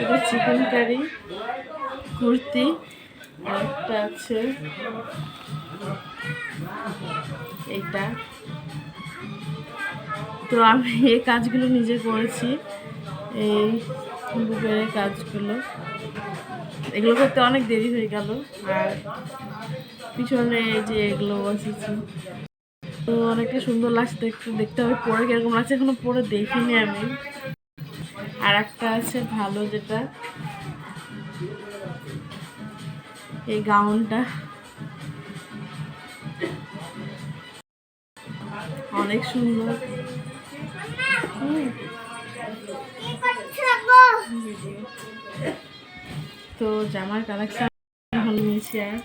এটা chicken curry kurti একটা আছে এইটা তো আমি এই কাজগুলো নিজে করেছি, এই বুকের কাজগুলো। এগুলো করতে অনেক দেরি হয়ে গেল, আর পিছনে যে এগুলো বসেছি। তো অনেকটা সুন্দর লাগছে দেখতে দেখতে হবে পরে কীরকম লাগছে, এখনও পরে দেখিনি আমি। আর একটা আছে ভালো যেটা। এই গাউনটা। অনেক সুন্দর। তো জামার কালেকশন এখন নিয়েছি আর।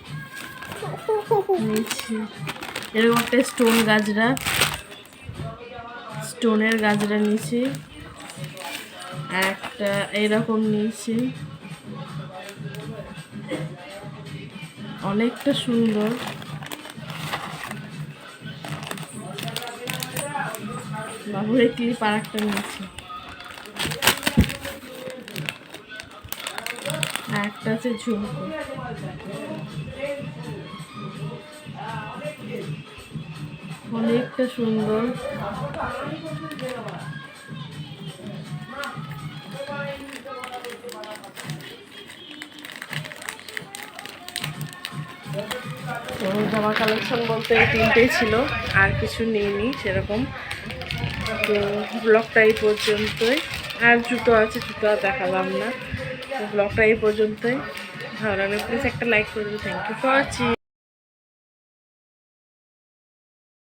এরকম একটা স্টোন গাজরা স্টোনের গাজরা নিয়েছি একটা এরকম নিয়েছি অনেকটা সুন্দর। বাবুরের ক্লিপ আর একটা নিয়েছি একটা আছে ঝুমকো। অনেকটা সুন্দর। জামা কালেকশন বলতে তিনটেই ছিল, আর কিছু নিইনি সেরকম। তো ব্লগটা এই পর্যন্তই। আর জুতো আছে, জুতো দেখালাম না। ব্লগটা এই পর্যন্তই। ভালো লাগলে প্লিজ একটা লাইক করে দেবে। Thank you for watching